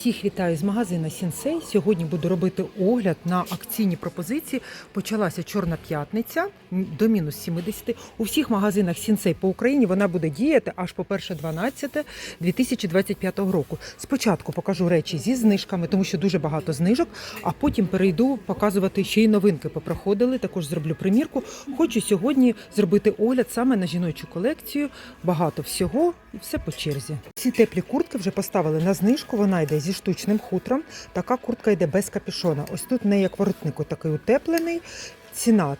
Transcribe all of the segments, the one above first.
Всіх вітаю з магазина Сінсей. Сьогодні буду робити огляд на акційні пропозиції. Почалася Чорна п'ятниця до мінус 70. У всіх магазинах Сінсей по Україні вона буде діяти аж по 1.12 2025 року. Спочатку покажу речі зі знижками, тому що дуже багато знижок, а потім перейду показувати ще й новинки попроходили. Також зроблю примірку. Хочу сьогодні зробити огляд саме на жіночу колекцію. Багато всього і все по черзі. Ці теплі куртки вже поставили на знижку. Вона йде зі штучним хутром. Така куртка йде без капюшона. Ось тут не як воротник такий утеплений. Ціна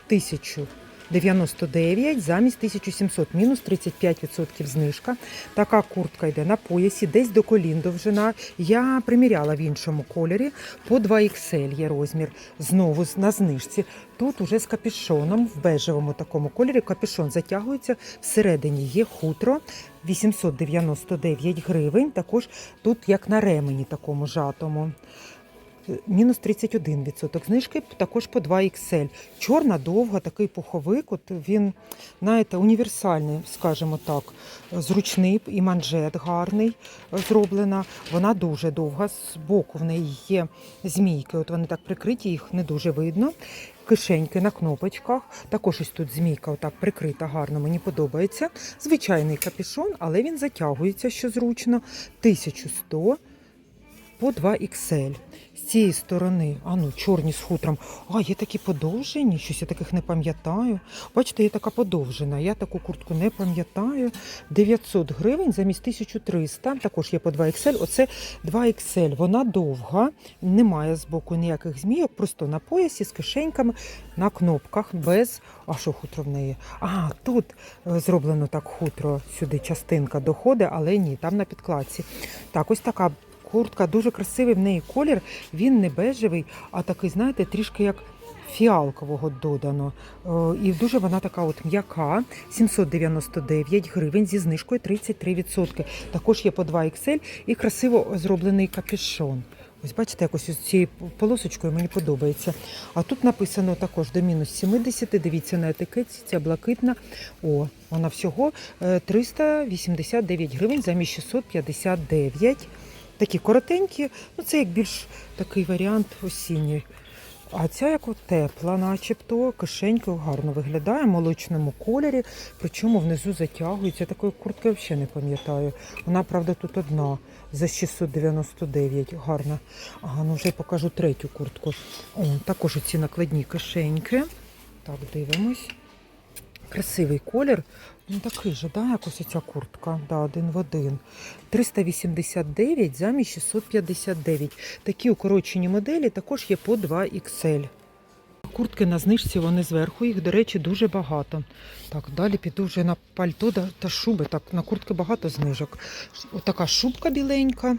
1099 замість 1700, мінус 35% знижка. Така куртка йде на поясі, десь до колін довжина. Я приміряла в іншому кольорі. По 2XL є розмір. Знову на знижці. Тут уже з капюшоном в бежевому такому кольорі. Капюшон затягується. Всередині є хутро 899 гривень. Також тут як на ремені такому жатому. Мінус 31% знижки, також по 2XL. Чорна, довга, такий пуховик. От він, знаєте, універсальний, скажімо так. Зручний і манжет гарний е, зроблена. Вона дуже довга. З боку в неї є змійки. От вони так прикриті, їх не дуже видно. Кишеньки на кнопочках. Також ось тут змійка отак прикрита гарно, мені подобається. Звичайний капюшон, але він затягується, що зручно. 1100 по 2XL. З цієї сторони, а ну, чорні з хутром. А, є такі подовжені, щось я таких не пам'ятаю. Бачите, є така подовжена. Я таку куртку не пам'ятаю. 900 гривень замість 1300. Також є по 2XL. Оце 2XL. Вона довга, немає з боку ніяких змійок, просто на поясі з кишеньками, на кнопках, без. А що хутро в неї? А, тут е, зроблено так хутро, сюди частинка доходить, але ні, там на підкладці. Так, ось така куртка, дуже красивий в неї колір. Він не бежевий, а такий, знаєте, трішки як фіалкового додано. Е, І дуже вона така от м'яка, 799 гривень зі знижкою 33%. Також є по 2 XL і красиво зроблений капюшон. Ось бачите, якось із цією полосочкою мені подобається. А тут написано також до мінус 70. Дивіться на етикетці, ця блакитна. О, вона всього е, 389 гривень замість 659. Такі коротенькі, ну це як більш такий варіант осінній. А ця як от тепла, начебто, кишенькою гарно виглядає в молочному кольорі, причому внизу затягується. Такої куртки взагалі не пам'ятаю. Вона, правда, тут одна за 699. Гарна. Ага, ну вже покажу третю куртку. О, також ці накладні кишеньки. Так, дивимось. Красивий колір. Ну такий же, да, якось ця куртка. Да, один в один. 389 замість 659. Такі укорочені моделі також є по 2 XL. Куртки на знижці, вони зверху, їх, до речі, дуже багато. Так, далі піду вже на пальто та шуби. Так, на куртки багато знижок. Отака шубка біленька.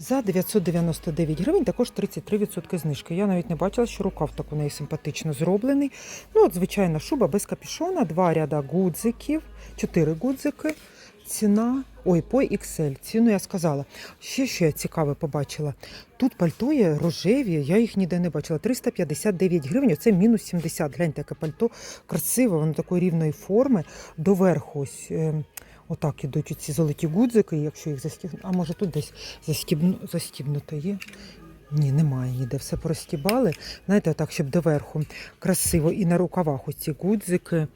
За 999 гривень також 33% знижки. Я навіть не бачила, що рукав так у неї симпатично зроблений. Ну, от звичайна шуба без капюшона, два ряда гудзиків, чотири гудзики. Ціна, ой, по XL, ціну я сказала. Ще що я цікаве побачила. Тут пальто є рожеві, я їх ніде не бачила. 359 гривень, оце мінус 70. Гляньте, яке пальто красиве, воно такої рівної форми. Доверху ось. Отак ідуть ці золоті гудзики, якщо їх застігнути. А може тут десь застібну... застібнуто є? Ні, немає ніде. Все порозтібали. Знаєте, отак, щоб доверху красиво. І на рукавах ось ці гудзики.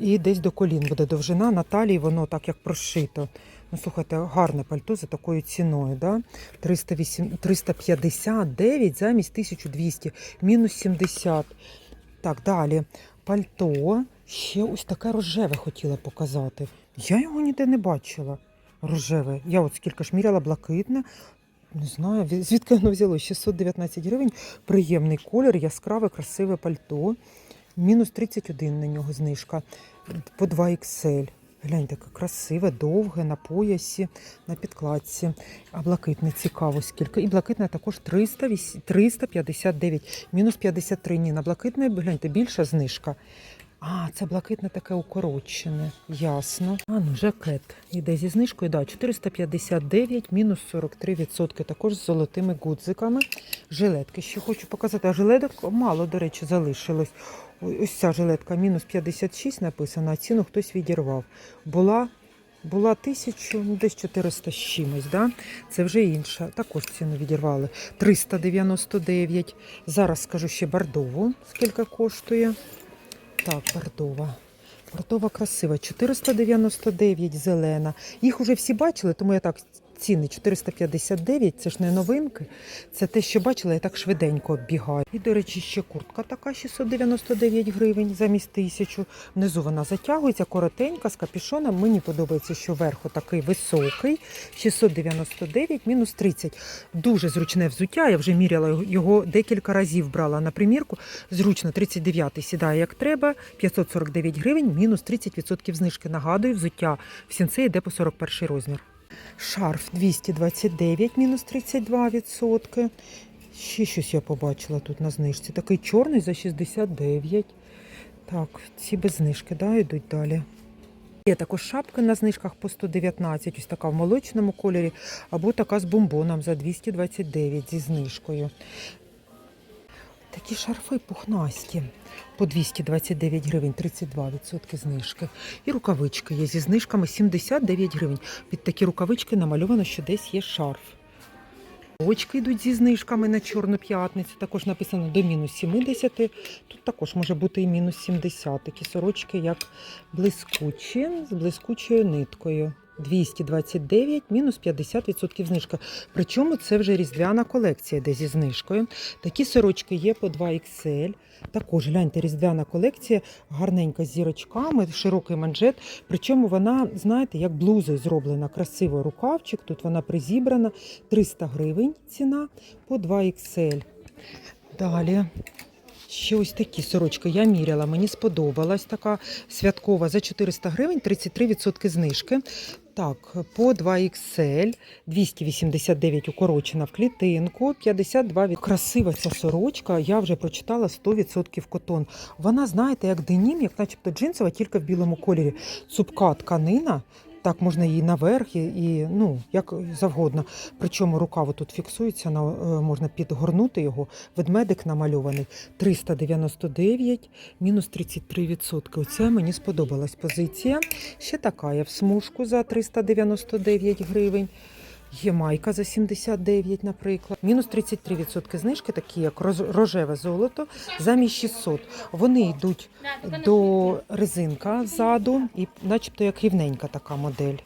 І десь до колін буде довжина. На талії воно так як прошито. Ну, слухайте, гарне пальто за такою ціною. Да? 308... 359 замість 1200, мінус 70. Так, далі. Пальто. Ще ось таке рожеве хотіла показати. Я його ніде не бачила. Рожеве. Я от скільки ж міряла блакитне. Не знаю, звідки воно взяло? 619 гривень. Приємний колір, яскраве, красиве пальто. Мінус 31 на нього знижка. По 2 XL. Гляньте, яке красиве, довге, на поясі, на підкладці. А блакитне цікаво скільки. І блакитне також 300, 359, мінус 53. Ні, на блакитне, гляньте, більша знижка. А, це блакитне таке укорочене. Ясно. А, ну, жакет. Іде зі знижкою, да, 459, мінус 43%. Також з золотими гудзиками. Жилетки ще хочу показати. А жилеток мало, до речі, залишилось. Ось ця жилетка мінус 56 написана, а ціну хтось відірвав. Була була 1000, ну десь 400 з чимось. Да? Це вже інша. Також ціну відірвали. 399. Зараз скажу ще бордову, скільки коштує. Так, бордова. Бордова красива. 499 зелена. Їх уже всі бачили, тому я так ціни 459, це ж не новинки. Це те, що бачила, я так швиденько оббігаю. І, до речі, ще куртка така 699 гривень замість тисячу. Внизу вона затягується, коротенька, з капюшоном. Мені подобається, що верху такий високий. 699 мінус 30. Дуже зручне взуття. Я вже міряла його декілька разів брала на примірку. Зручно 39 сідає як треба. 549 гривень, мінус 30% знижки. Нагадую, взуття в сінце йде по 41 розмір. Шарф 229, мінус 32%. Ще щось я побачила тут на знижці. Такий чорний за 69. Так, ці без знижки, да, йдуть далі. Є також шапки на знижках по 119, ось така в молочному кольорі, або така з бомбоном за 229 зі знижкою. Такі шарфи пухнасті по 229 гривень, 32% знижки. І рукавички є зі знижками 79 гривень. Під такі рукавички намальовано, що десь є шарф. Очки йдуть зі знижками на Чорну п'ятницю. Також написано до мінус 70. Тут також може бути і мінус 70. Такі сорочки, як блискучі, з блискучою ниткою. 229, мінус 50% знижка. Причому це вже різдвяна колекція, де зі знижкою. Такі сорочки є по 2XL. Також гляньте, різдвяна колекція, гарненька з зірочками, широкий манжет. Причому вона, знаєте, як блузою зроблена, красиво рукавчик. Тут вона призібрана. 300 гривень ціна по 2XL. Далі. Ще ось такі сорочки я міряла, мені сподобалась така святкова за 400 гривень, 33% знижки. Так, по 2XL, 289 укорочена в клітинку, 52 від... Красива ця сорочка, я вже прочитала 100% котон. Вона, знаєте, як денім, як начебто джинсова, тільки в білому кольорі. Цупка тканина, так можна її наверх і, і ну, як завгодно. Причому рукав тут фіксується, на, е, можна підгорнути його. Ведмедик намальований 399, мінус 33%. Оце мені сподобалась позиція. Ще така я в смужку за 399 гривень. Є майка за 79, наприклад. Мінус 33% знижки, такі як рожеве золото, замість 600. Вони йдуть до резинка ззаду, і начебто як рівненька така модель.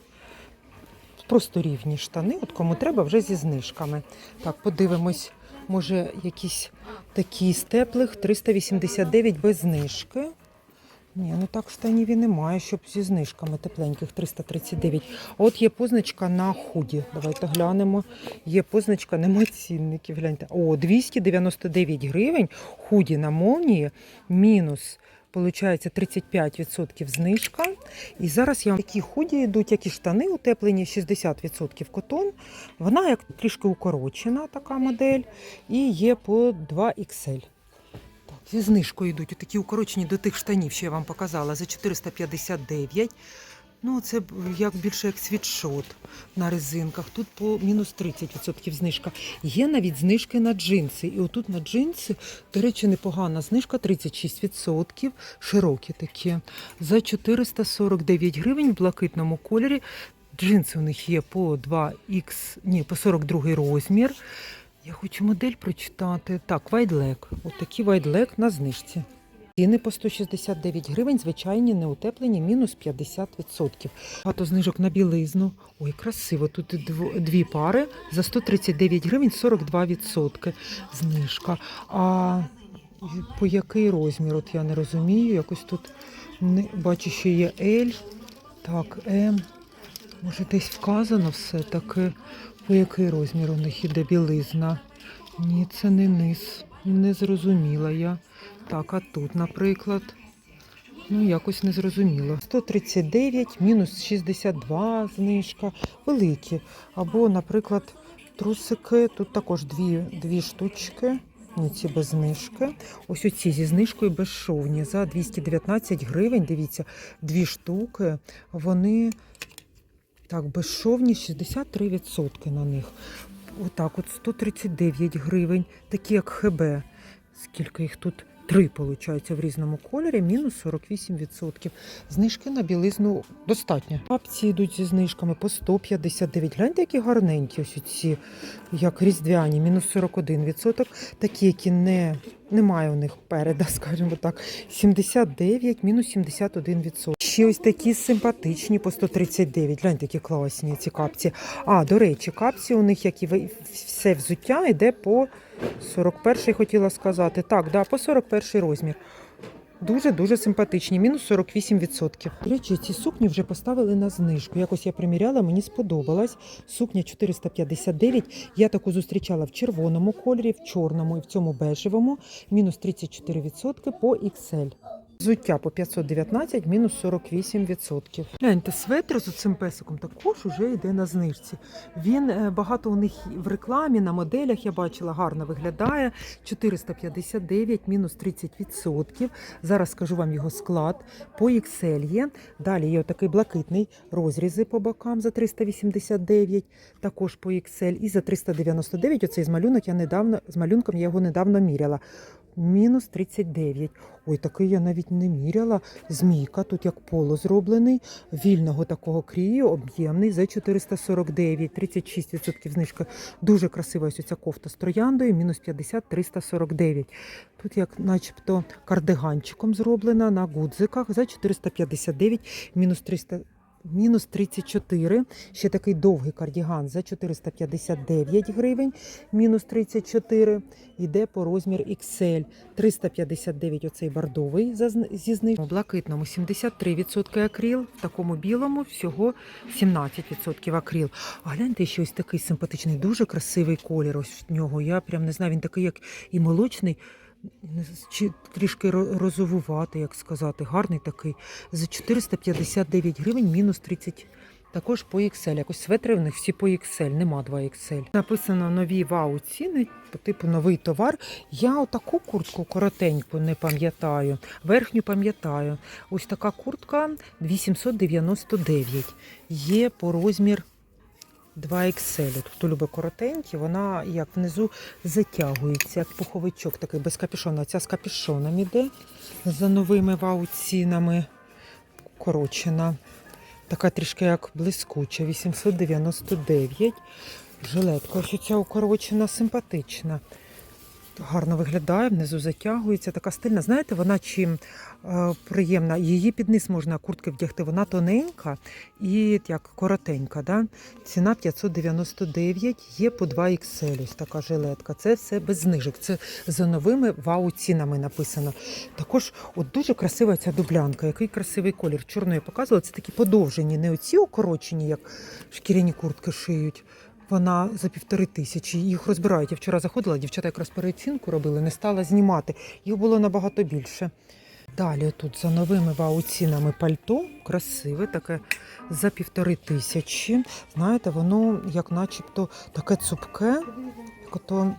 Просто рівні штани, от кому треба, вже зі знижками. Так, подивимось, може, якісь такі з теплих 389 без знижки. Ні, ну так штанів і немає, щоб зі знижками тепленьких 339. А От є позначка на худі. Давайте глянемо. Є позначка, нема цінників. Гляньте. О, 299 гривень. Худі на молнії. Мінус. Получається 35% знижка. І зараз я такі худі йдуть, як і штани утеплені, 60% котон. Вона як трішки укорочена, така модель. І є по 2XL. Так, зі знижкою йдуть такі укорочені до тих штанів, що я вам показала, за 459. Ну, це як більше як світшот на резинках. Тут по мінус 30% знижка. Є навіть знижки на джинси. І отут на джинси, до речі, непогана знижка 36%, широкі такі. За 449 гривень в блакитному кольорі. Джинси у них є по 2Х, ні, по 42 розмір. Я хочу модель прочитати. Так, вайдлек. От вайдлек на знижці. Ціни по 169 гривень, звичайні, неутеплені, мінус 50%. Багато знижок на білизну. Ой, красиво. Тут дві пари за 139 гривень 42% знижка. А по який розмір? От я не розумію. Якось тут бачу, що є L. Так, М. Може, десь вказано все таке, по який розмір у них іде білизна. Ні, це не низ. Не зрозуміла я. Так, а тут, наприклад. Ну, якось не зрозуміло. 139, мінус 62 знижка, великі. Або, наприклад, трусики. Тут також дві, дві штучки. Ні, ці без знижки. Ось оці зі знижкою безшовні за 219 гривень. Дивіться, дві штуки. Вони так, безшовні 63% на них. Отак, от 139 гривень, такі як ХБ. Скільки їх тут? Три, виходить, в різному кольорі, мінус 48%. Знижки на білизну достатньо. Капці йдуть зі знижками по 159. Гляньте, які гарненькі ось ці, як різдвяні, мінус 41%. Такі, які не, немає у них переда, скажімо так. 79, мінус 71%. Ще ось такі симпатичні по 139. Гляньте, які класні ці капці. А, до речі, капці у них, як і все взуття, йде по 41 хотіла сказати. Так, да, по 41 розмір. Дуже-дуже симпатичні, мінус 48%. До речі, ці сукні вже поставили на знижку. Якось я приміряла, мені сподобалась. Сукня 459. Я таку зустрічала в червоному кольорі, в чорному і в цьому бежевому. Мінус 34% по XL. Взуття по 519, мінус 48%. Гляньте, светр з цим песиком також уже йде на знижці. Він е, багато у них в рекламі, на моделях я бачила, гарно виглядає. 459, мінус 30%. Зараз скажу вам його склад. По XL є. Далі є такий блакитний розрізи по бокам за 389, також по XL. І за 399, оцей з малюнок я недавно, з малюнком я його недавно міряла. Мінус 39. Ой, такий я навіть не міряла. Змійка, тут як поло зроблений, вільного такого крію, об'ємний за 449, 36% знижка. Дуже красива ось ця кофта з трояндою, мінус 50, 349. Тут як начебто кардиганчиком зроблена на гудзиках за 459, мінус 300. Мінус 34, ще такий довгий кардіган за 459 гривень, мінус 34, йде по розмір XL, 359 оцей бордовий зі знижкою. Блакитному 73% акрил, в такому білому всього 17% акрил. А гляньте, ще ось такий симпатичний, дуже красивий колір ось в нього. Я прям не знаю, він такий, як і молочний, чи трішки ро- розовуватий, як сказати, гарний такий. За 459 гривень мінус 30. Також по XL. Якось светри в них всі по XL, нема 2 XL. Написано нові вау ціни, по типу новий товар. Я отаку куртку коротеньку не пам'ятаю. Верхню пам'ятаю. Ось така куртка 899. Є по розмір 2XL. От Хто любить коротенькі, вона як внизу затягується, як пуховичок такий без капюшона. Ця з капюшоном іде за новими вау-цінами. Корочена. Така трішки як блискуча, 899. Жилетка, ось ця укорочена, симпатична. Гарно виглядає, внизу затягується, така стильна. Знаєте, вона чим е, приємна. Її під низ можна куртки вдягти. Вона тоненька і як коротенька. Да? Ціна 599, є по 2 XL. Ось така жилетка. Це все без знижок. Це за новими вау-цінами написано. Також от дуже красива ця дублянка. Який красивий колір. Чорну я показувала. Це такі подовжені, не оці укорочені, як шкіряні куртки шиють. Вона за півтори тисячі. Їх розбирають. Я вчора заходила, дівчата якраз переоцінку робили, не стала знімати. Їх було набагато більше. Далі тут за новими вау-цінами пальто, красиве, таке за півтори тисячі. Знаєте, воно як начебто таке цупке, як ото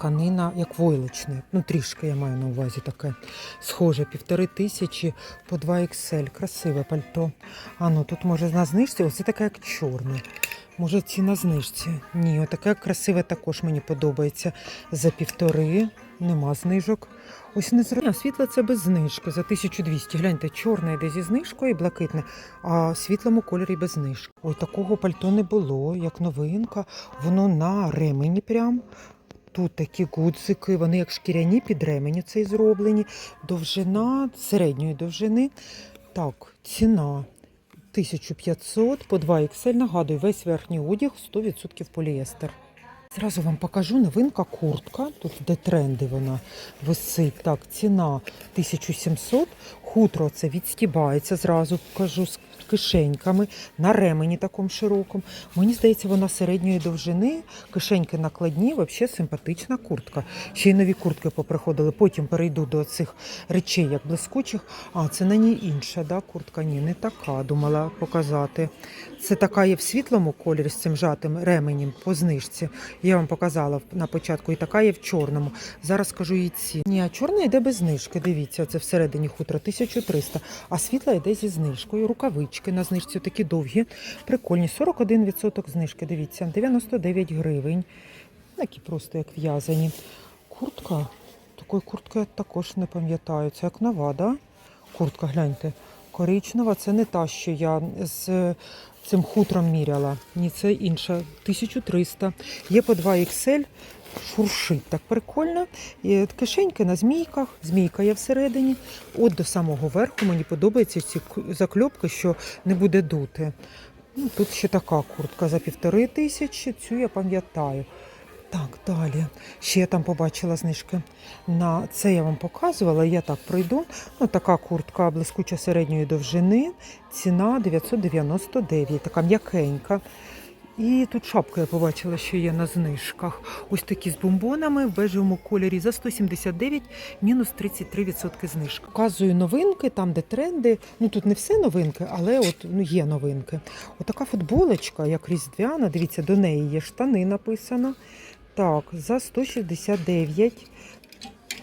тканина, як войлочне. Ну, трішки я маю на увазі таке схоже. Півтори тисячі по 2 XL. Красиве пальто. А ну тут може на знижці, оце таке як чорне. Може, ці на знижці? Ні, отаке красиве також мені подобається. За півтори, нема знижок. Ось не зрозуміло. Світло це без знижки за 1200. Гляньте, чорне йде зі знижкою і блакитне, а світлому кольорі без знижки. Ой, такого пальто не було, як новинка. Воно на ремені прям. Тут такі гудзики, вони як шкіряні під ремені цей зроблені. Довжина середньої довжини. Так, ціна 1500 по 2 XL. Нагадую, весь верхній одяг 100% поліестер. Зразу вам покажу новинка куртка. Тут де тренди вона висить. Так, ціна 1700. Хутро це відстібається, зразу кажу, кишеньками на ремені такому широкому. Мені здається, вона середньої довжини, кишеньки накладні, взагалі симпатична куртка. Ще й нові куртки поприходили. Потім перейду до цих речей, як блискучих. А, це на ній інша, да, куртка? Ні, не така, думала показати. Це така є в світлому кольорі з цим жатим ременем по знижці. Я вам показала на початку, і така є в чорному. Зараз скажу її ці. Ні, а чорна йде без знижки. Дивіться, це всередині хутра 1300, а світла йде зі знижкою. Рукавички на знижці такі довгі, прикольні. 41% знижки. Дивіться, 99 гривень. Такі просто як в'язані. Куртка такої куртки я також не пам'ятаю. Це як нова? Куртка, гляньте. Коричнева, це не та, що я з цим хутром міряла. Ні, це інша. 1300. Є по 2 XL. Шуршить так прикольно. І кишеньки на змійках. Змійка є всередині. От до самого верху мені подобаються ці закльопки, що не буде дути. Ну, тут ще така куртка за півтори тисячі. Цю я пам'ятаю. Так, далі. Ще я там побачила знижки. На це я вам показувала, я так пройду. Ну, така куртка блискуча середньої довжини, ціна 999, така м'якенька. І тут шапка я побачила, що є на знижках. Ось такі з бомбонами в бежевому кольорі за 179, мінус 33% знижка. Показую новинки, там, де тренди. Ну тут не все новинки, але от ну, є новинки. Отака футболочка, як різдвяна. Дивіться, до неї є штани написано. Так, за 169.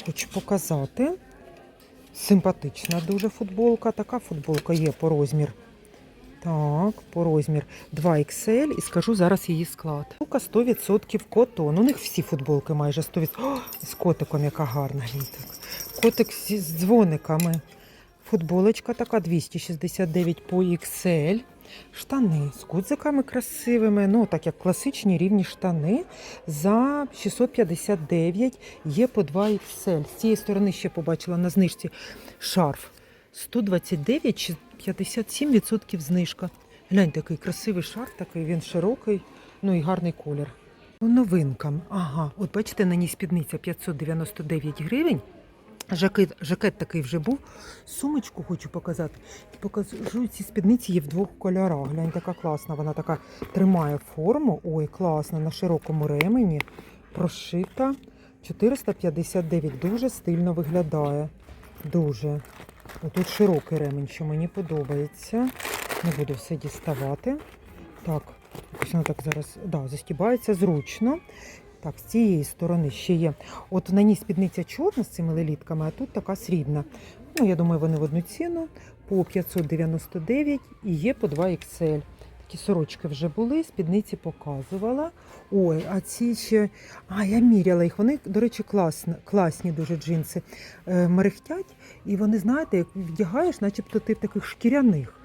Хочу показати. Симпатична дуже футболка. Така футболка є по розмір. Так, по розмір 2XL і скажу зараз її склад. Футболка 100% котон. У них всі футболки майже 100%. О, з котиком, яка гарна. гляньте. Котик з дзвониками. Футболочка така 269 по XL. Штани з гудзиками красивими, ну так як класичні рівні штани за 659 є по 2 XL. З цієї сторони ще побачила на знижці шарф 129 57% знижка. Гляньте, який красивий шарф, такий він широкий, ну і гарний колір. Новинкам. Ага, от бачите, на ній спідниця 599 гривень. Жакет, жакет такий вже був. Сумочку хочу показати. Покажу, ці спідниці є в двох кольорах. Глянь, така класна. Вона така тримає форму. Ой, класна, на широкому ремені. Прошита. 459. Дуже стильно виглядає. Дуже. Тут широкий ремень, що мені подобається. Не буду все діставати. Так, якось воно так зараз да, застібається зручно. Так, з цієї сторони ще є. От на ній спідниця чорна з цими лелітками, а тут така срібна. Ну, я думаю, вони в одну ціну по 599 і є по 2 XL. Такі сорочки вже були, спідниці показувала. Ой, а ці ще. А, я міряла їх. Вони, до речі, класні, класні дуже джинси. Е, мерехтять, і вони, знаєте, як вдягаєш, начебто ти в таких шкіряних.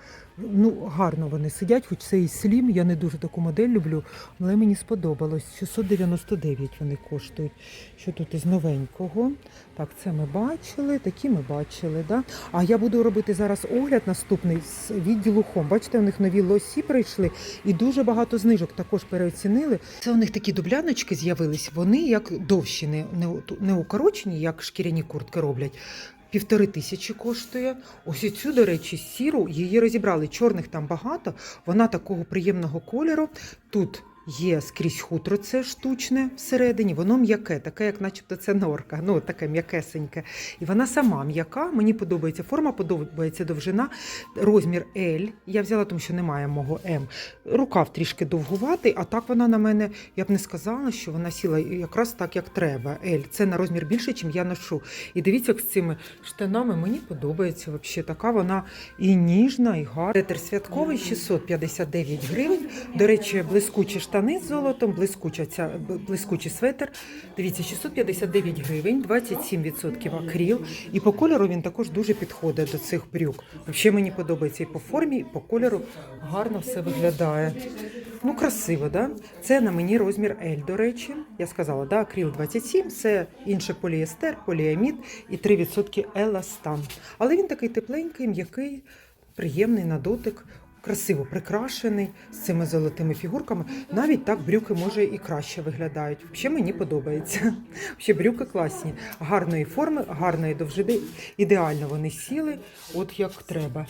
Ну, гарно вони сидять, хоч це і слім. Я не дуже таку модель люблю, але мені сподобалось. 699 вони коштують. Що тут із новенького? Так, це ми бачили, такі ми бачили. Да? А я буду робити зараз огляд наступний з відділу Хом. Бачите, у них нові лосі прийшли і дуже багато знижок також переоцінили. Це у них такі дубляночки з'явились. Вони як довші, не, не, не укорочені, як шкіряні куртки роблять. Півтори тисячі коштує. Ось цю, до речі, сіру її розібрали. Чорних там багато. Вона такого приємного кольору. Тут є скрізь хутро, це штучне всередині. Воно м'яке, таке, як начебто це норка. Ну, таке м'якесеньке. І вона сама м'яка. Мені подобається форма, подобається довжина. Розмір L. Я взяла, тому що немає мого М. Рукав трішки довгуватий, а так вона на мене, я б не сказала, що вона сіла якраз так, як треба. L. Це на розмір більше, ніж я ношу. І дивіться, як з цими штанами мені подобається взагалі. Така вона і ніжна, і гарна. Ретер святковий 659 гривень. До речі, блискучі штани з золотом, блискуча ця блискучий светр. Дивіться, 659 гривень, 27% акріл. І по кольору він також дуже підходить до цих брюк. Взагалі мені подобається і по формі, і по кольору гарно все виглядає. Ну, красиво, да? Це на мені розмір L, до речі. Я сказала, да, акріл 27, це інше поліестер, поліамід і 3% еластан. Але він такий тепленький, м'який, приємний на дотик. Красиво прикрашений з цими золотими фігурками. Навіть так брюки може і краще виглядають. Взагалі мені подобається. Взагалі брюки класні, гарної форми, гарної довжини. Ідеально вони сіли, от як треба.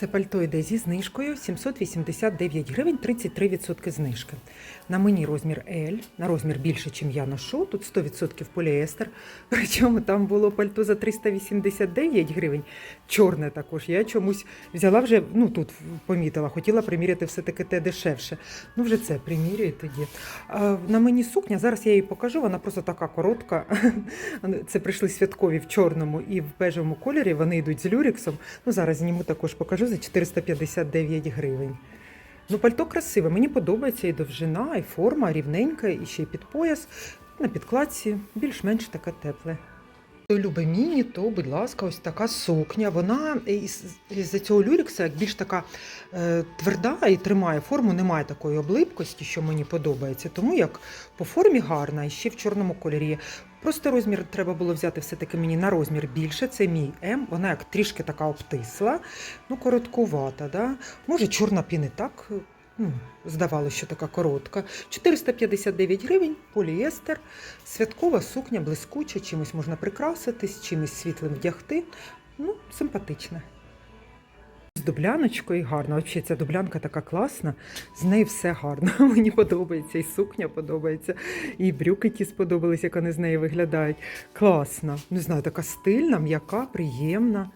Це пальто йде зі знижкою 789 гривень, 33% знижки. На мені розмір L, на розмір більше, ніж я ношу. Тут 100% поліестер. Причому там було пальто за 389 гривень. Чорне також. Я чомусь взяла вже, ну тут помітила, хотіла приміряти все-таки те дешевше. Ну, вже це примірюю тоді. А, на мені сукня, зараз я її покажу, вона просто така коротка. Це прийшли святкові в чорному і в бежевому кольорі. Вони йдуть з люрексом. Ну, зараз зніму також покажу за 459 гривень. Ну, пальто красиве, мені подобається і довжина, і форма рівненька, і ще й під пояс. На підкладці більш-менш таке тепле. Хто любить міні, то, будь ласка, ось така сукня. Вона із, із цього люрікса як більш така е, тверда і тримає форму, немає такої облипкості, що мені подобається. Тому як по формі гарна, і ще в чорному кольорі. Просто розмір треба було взяти все-таки мені на розмір більше. Це мій М. Вона як трішки така обтисла, ну короткувата. Да? Може, чорна піни так. Ну, здавалося, що така коротка. 459 гривень, поліестер, святкова сукня, блискуча, чимось можна прикраситись, чимось світлим вдягти. Ну, симпатична. Дубляночкою гарно. Взагалі, ця дублянка така класна, з нею все гарно. Мені подобається, і сукня подобається, і брюки ті сподобались, як вони з нею виглядають. Класна. Не знаю, така стильна, м'яка, приємна.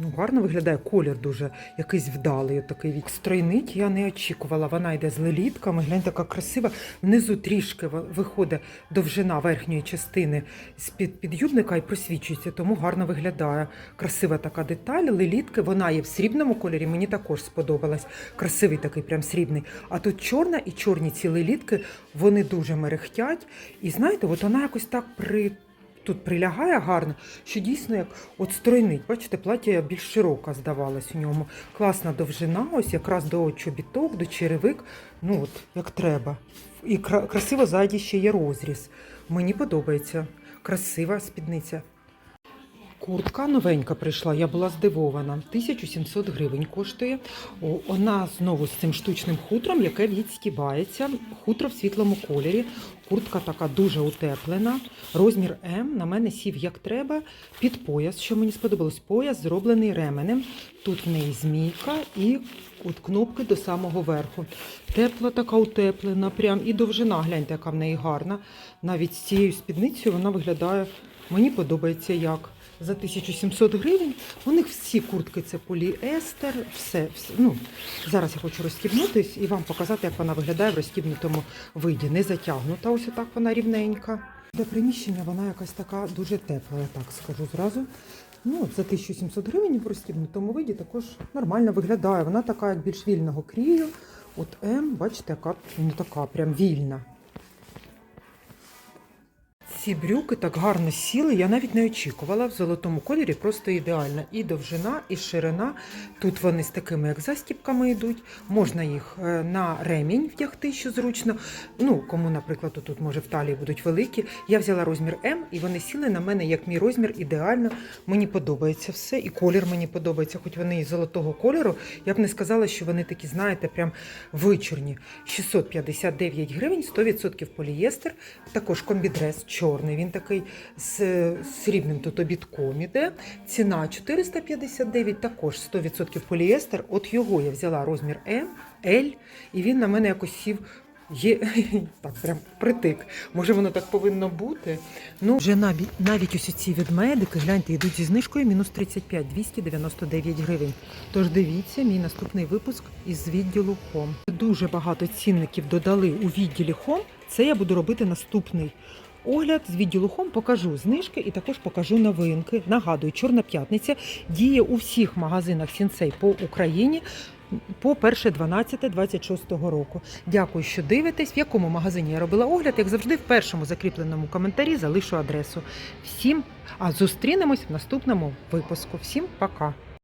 Ну, гарно виглядає колір дуже якийсь вдалий, такий від стройнить. Я не очікувала. Вона йде з лелітками. Глянь, така красива. Внизу трішки виходить довжина верхньої частини з під підюбника і просвічується, тому гарно виглядає. Красива така деталь. Лелітки, вона є в срібному кольорі. Мені також сподобалась. Красивий такий, прям срібний. А тут чорна і чорні ці лелітки, вони дуже мерехтять. І знаєте, от вона якось так при. Тут прилягає гарно, що дійсно як от стройнить. Бачите, плаття більш широка здавалась у ньому. Класна довжина, ось якраз до чобіток, до черевик. Ну от, як треба. І красиво ззаді ще є розріз. Мені подобається. Красива спідниця. Куртка новенька прийшла, я була здивована. 1700 гривень коштує. Вона знову з цим штучним хутром, яке відстібається. Хутро в світлому кольорі. Куртка така дуже утеплена. Розмір М на мене сів як треба. Під пояс, що мені сподобалось, пояс зроблений ременем. Тут в неї змійка і от кнопки до самого верху. Тепла така утеплена, прям і довжина, гляньте, яка в неї гарна. Навіть з цією спідницею вона виглядає, мені подобається як. За 1700 гривень. У них всі куртки це поліестер, все, все. Ну, зараз я хочу розстібнутись і вам показати, як вона виглядає в розстібнутому виді. Не затягнута, ось отак вона рівненька. Для приміщення вона якась така дуже тепла, я так скажу зразу. Ну, за 1700 гривень в розстібнутому виді також нормально виглядає. Вона така, як більш вільного крію. От М, бачите, яка ну, така прям вільна. Ці брюки так гарно сіли, я навіть не очікувала. В золотому кольорі просто ідеальна. І довжина, і ширина. Тут вони з такими, як застіпками йдуть. Можна їх е, на ремінь вдягти, що зручно. Ну, кому, наприклад, тут може в талії будуть великі. Я взяла розмір М, і вони сіли на мене як мій розмір ідеально. Мені подобається все, і колір мені подобається, хоч вони із золотого кольору. Я б не сказала, що вони такі, знаєте, прям вичорні. 659 гривень, 100% полієстер. Також комбідрес чорний. Він такий з срібним тут обідком іде. Ціна 459, також 100% полієстер. От його я взяла розмір М, L, і він на мене якось сів. Є так, прям притик. Може, воно так повинно бути. Ну, вже навіть, навіть ось ці ведмедики, гляньте, йдуть зі знижкою мінус 35, 299 гривень. Тож дивіться, мій наступний випуск із відділу Хом. Дуже багато цінників додали у відділі Хом. Це я буду робити наступний. Огляд з відділу Хом покажу знижки і також покажу новинки. Нагадую, Чорна п'ятниця діє у всіх магазинах Сінцей по Україні по 1.12.26 року. Дякую, що дивитесь. В якому магазині я робила огляд, як завжди, в першому закріпленому коментарі залишу адресу. Всім, а зустрінемось в наступному випуску. Всім пока!